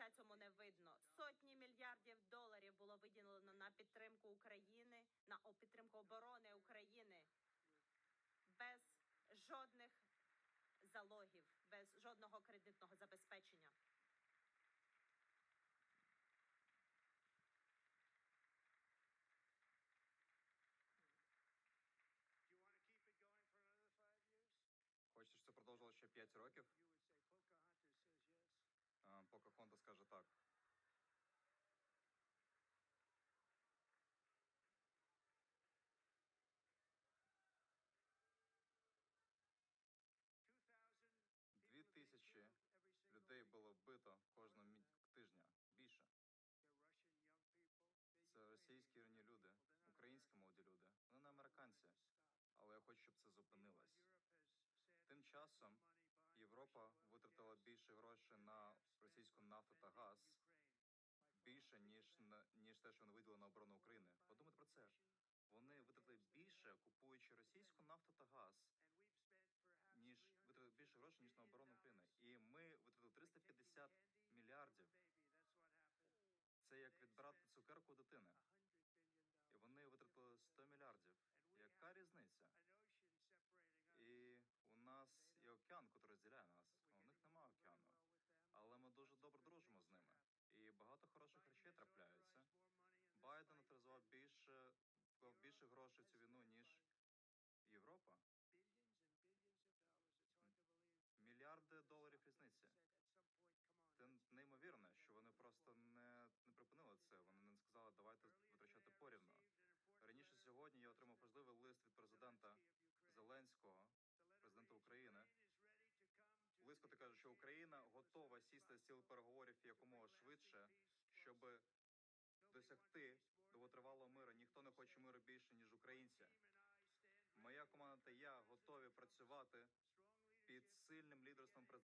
кінця цьому не видно. Сотні мільярдів доларів було виділено на підтримку України, на підтримку оборони України без жодних залогів, без жодного кредитного забезпечення. Хочете, щоб це продовжило ще 5 років? Вбито кожного тижня. Більше. Це російські юні люди, українські молоді люди. Вони не американці. Але я хочу, щоб це зупинилось. Тим часом Європа витратила більше грошей на російську нафту та газ, більше ніж на ніж те, що вони виділили на оборону України. Подумайте про це. Вони витратили більше, купуючи російську нафту та газ, ніж витратили більше грошей ніж на оборону України. І ми витратили 350 мільярдів. Це цукерку дитини. І вони витратили 100 мільярдів. Яка різниця? І у нас є океан, який розділяє нас. У них немає океану. Але ми дуже добре дружимо з ними. І багато хороших речей трапляються. Байден авторизував більше більше грошей цю війну, ніж Європа. Мільярди доларів різниці. Це неймовірно, що вони просто не, не припинили це. Вони не сказали, давайте витрачати порівну. Раніше сьогодні я отримав важливий лист від президента Зеленського, президента України. Лист, який каже, що Україна готова сісти з стіл переговорів якомога швидше, щоб досягти довготривалого миру. Ніхто не хоче миру більше ніж українці. Моя команда та я готові працювати під сильним лідерством